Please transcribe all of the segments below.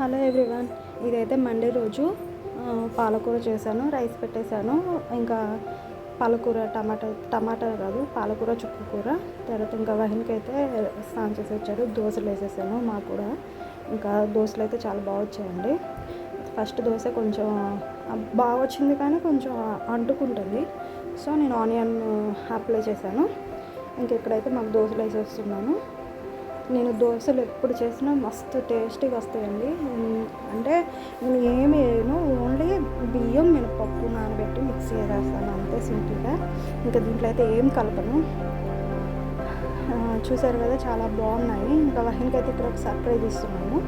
Hello everyone ఇదైతే Monday రోజు పాలకూర చేశాను రైస్ పెట్టేశాను. ఇంకా పాలకూర టమాటా టమాటా కాదు పాలకూర చుక్క కూర. తర్వాత ఇంకా వహిన్కి అయితే స్నానం చేసి వచ్చాడు దోశలు వేసేసాను మాకు కూడా. ఇంకా దోశలు అయితే చాలా బాగా వచ్చాయండి. ఫస్ట్ దోశ కొంచెం బాగా వచ్చింది కానీ కొంచెం అంటుకుంటుంది. సో నేను ఆనియన్ అప్లై చేశాను. ఇంక ఇక్కడైతే మాకు దోశలు వేసేస్తున్నాను. నేను దోశలు ఎప్పుడు చేసినా మస్తు టేస్టీగా వస్తాయండి. అంటే నేను ఏమి వేయను ఓన్లీ బియ్యం మినపప్పు నానబెట్టి మిక్సీ చేస్తాను అంతే సింపుల్గా. ఇంకా దీంట్లో అయితే ఏం కలపను. చూసారు కదా చాలా బాగున్నాయి. ఇంకా వహిన్కి అయితే ఇక్కడ ఒక సర్ప్రైజ్ ఇస్తున్నాను.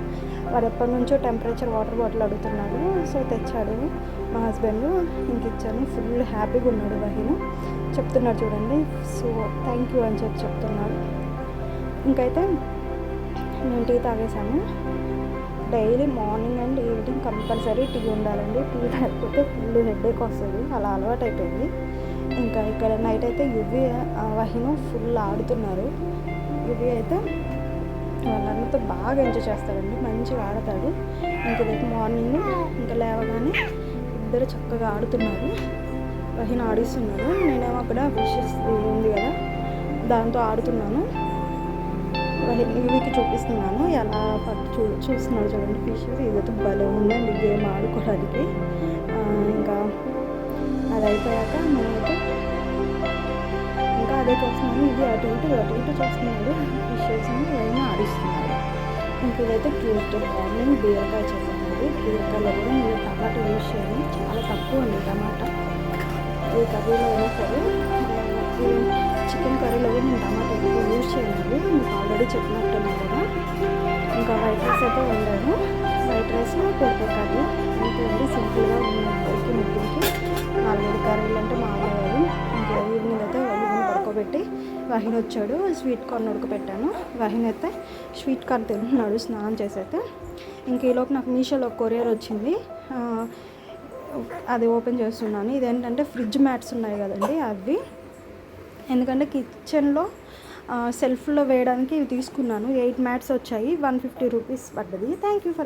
వాడు ఎప్పటి నుంచో టెంపరేచర్ వాటర్ బాటిల్ అడుగుతున్నాడు. సో తెచ్చాడు మా హస్బెండ్ ఇంక ఇచ్చాను. ఫుల్ హ్యాపీగా ఉన్నాడు వహిన్ చెప్తున్నాడు చూడండి. సో థ్యాంక్ యూ అని చెప్పి చెప్తున్నాడు. ఇంకైతే నేను tea తాగేసాను daily morning and evening compulsory tea ఉండాలండి. టీ తాగకపోతే ఫుల్ హెడేక్ వస్తుంది. అలా అలవాటు అయిపోయింది ఇంకా ఇక్కడ నైట్ అయితే యువి ఆ, వహిను ఫుల్ ఆడుతున్నారు. యువి అయితే వాళ్ళందరితో బాగా ఎంజాయ్ చేస్తాడండి. మంచిగా ఆడతాడు. ఇంకా రేపు మార్నింగ్ ఇంకా లేవగానే ఇద్దరు చక్కగా ఆడుతున్నారు. వహిన ఆడిస్తున్నారు నేనేమో అక్కడ ఫిషెస్ ఉంది కదా దాంతో ఆడుతున్నాను. ఇవికి చూపిస్తున్నాను. ఎలా పట్టు చూ చూస్తున్నాడు చూడండి. ఫిష్ ఇదైతే భలే ఉందండి. గేమ్ ఆడుకోవడానికి. ఇంకా అది అయిపోయాక నేనైతే ఇంకా అదే చూస్తున్నాను. ఇది అటు ఇటు అటు ఇటు చూస్తున్నాడు. ఫిషెస్ని ఏమైనా ఆడిస్తున్నాడు. ఇంకా ఇదైతే క్యూట్. నేను బీరకాయ చేశానండి బీరకాయలో కూడా నేను టమాటా యూస్ చేయాలి చాలా తక్కువ ఉంది టమాటా. ఏ కర్రీలో అయినా సరే చికెన్ కర్రీలో నేను టమాటా ఎక్కువ యూజ్ చేయండి మీకు ఆల్రెడీ చెప్పినట్టున్నా కదా. ఇంకా వైట్ రైస్ అయితే వండాను. వైట్ రైస్ పెరుగు కర్రీ. అంతే సింపుల్గా ఉన్నప్పటికీ ముగ్గురికి. నాలుగైదు కర్రీలు అంటే మామూలు ఇంకా ఈవినింగ్ అయితే ఈవినింగ్ పడుకోబెట్టి వహిన్ వచ్చాడు. Sweet corn ఉడకపెట్టాను. వహిన్ అయితే స్వీట్ కార్న్ తింటున్నాడు స్నానం చేసి అయితే ఇంక ఈలోపు నాకు మీషోలో కొరియర్ వచ్చింది. అది ఓపెన్ చేస్తున్నాను. ఇదేంటంటే ఫ్రిడ్జ్ మ్యాట్స్ ఉన్నాయి కదండి అవి. ఎందుకంటే కిచెన్లో సెల్ఫ్లో వేయడానికి ఇవి తీసుకున్నాను. ఎయిట్ మ్యాట్స్ వచ్చాయి. వన్ ఫిఫ్టీ రూపీస్ పడ్డది. Thank you for